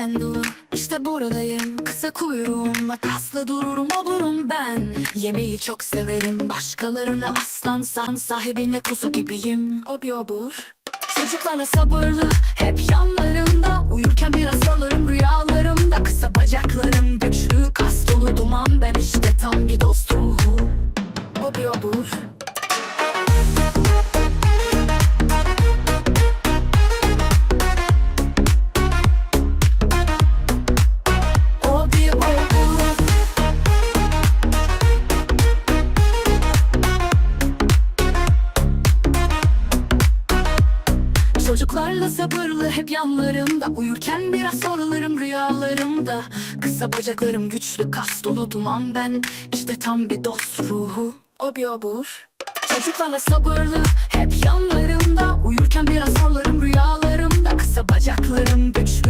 Handle İşte buradayım Kısa kuyruğum Kaslı dururum olurum ben. Yemeği çok severim Başkalarına aslansan Sahibine kuzu gibiyim. Obi obur. Çocuklarla sabırlı Hep Çocuklarla sabırlı hep yanlarımda. Uyurken biraz sarılırım rüyalarımda. Kısa bacaklarım güçlü kas dolu duman ben. İşte tam bir dost ruhu. Obi obur. Çocuklarla sabırlı hep yanlarımda. Uyurken biraz sarılırım rüyalarımda. Kısa bacaklarım güçlü